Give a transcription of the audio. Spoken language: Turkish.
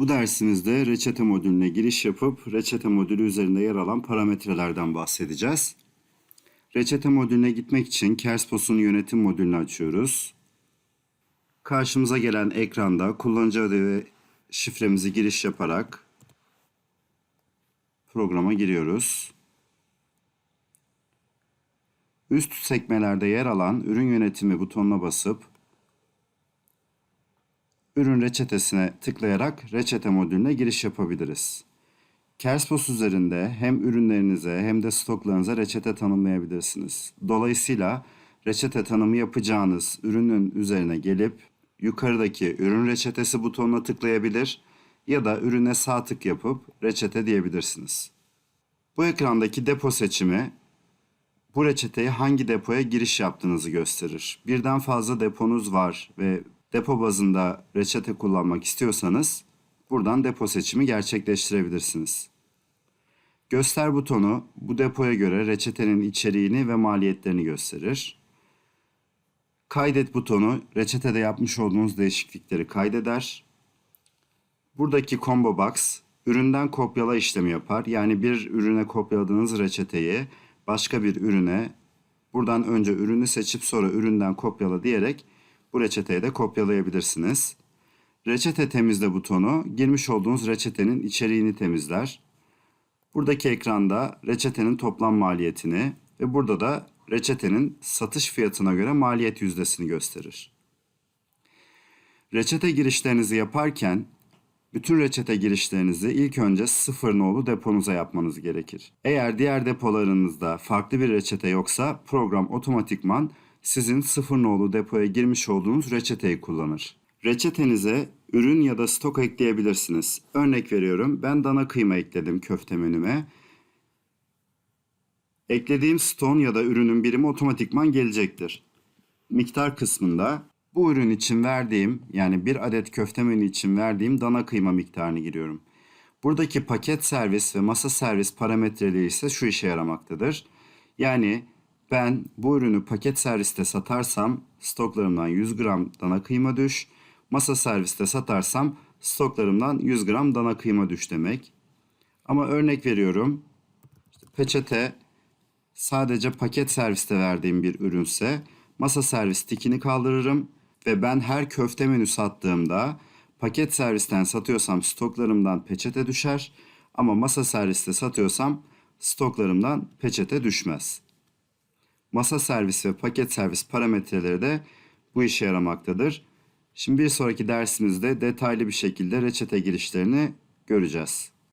Bu dersimizde reçete modülüne giriş yapıp reçete modülü üzerinde yer alan parametrelerden bahsedeceğiz. Reçete modülüne gitmek için Kerspos'un yönetim modülünü açıyoruz. Karşımıza gelen ekranda kullanıcı adı ve şifremizi giriş yaparak programa giriyoruz. Üst sekmelerde yer alan ürün yönetimi butonuna basıp ürün reçetesine tıklayarak reçete modülüne giriş yapabiliriz. Kerspos üzerinde hem ürünlerinize hem de stoklarınıza reçete tanımlayabilirsiniz. Dolayısıyla reçete tanımı yapacağınız ürünün üzerine gelip yukarıdaki ürün reçetesi butonuna tıklayabilir ya da ürüne sağ tık yapıp reçete diyebilirsiniz. Bu ekrandaki depo seçimi bu reçeteyi hangi depoya giriş yaptığınızı gösterir. Birden fazla deponuz var ve depo bazında reçete kullanmak istiyorsanız buradan depo seçimi gerçekleştirebilirsiniz. Göster butonu bu depoya göre reçetenin içeriğini ve maliyetlerini gösterir. Kaydet butonu reçetede yapmış olduğunuz değişiklikleri kaydeder. Buradaki combo box üründen kopyala işlemi yapar. Yani bir ürüne kopyaladığınız reçeteyi başka bir ürüne buradan önce ürünü seçip sonra üründen kopyala diyerek bu reçeteyi de kopyalayabilirsiniz. Reçete temizle butonu girmiş olduğunuz reçetenin içeriğini temizler. Buradaki ekranda reçetenin toplam maliyetini ve burada da reçetenin satış fiyatına göre maliyet yüzdesini gösterir. Reçete girişlerinizi yaparken bütün reçete girişlerinizi ilk önce sıfır nolu deponuza yapmanız gerekir. Eğer diğer depolarınızda farklı bir reçete yoksa program otomatikman sizin sıfır nolu depoya girmiş olduğunuz reçeteyi kullanır. Reçetenize ürün ya da stok ekleyebilirsiniz. Örnek veriyorum ben dana kıyma ekledim köfte menüme. Eklediğim ston ya da ürünün birimi otomatikman gelecektir. Miktar kısmında bu ürün için verdiğim yani bir adet köfte menü için verdiğim dana kıyma miktarını giriyorum. Buradaki paket servis ve masa servis parametreleri ise şu işe yaramaktadır. Yani ben bu ürünü paket serviste satarsam stoklarımdan 100 gram dana kıyma düş. Masa serviste satarsam stoklarımdan 100 gram dana kıyma düş demek. Ama örnek veriyorum. İşte peçete sadece paket serviste verdiğim bir ürünse masa servis tikini kaldırırım ve ben her köfte menü sattığımda paket servisten satıyorsam stoklarımdan peçete düşer ama masa serviste satıyorsam stoklarımdan peçete düşmez. Masa servis ve paket servis parametreleri de bu işe yaramaktadır. Şimdi bir sonraki dersimizde detaylı bir şekilde reçete girişlerini göreceğiz.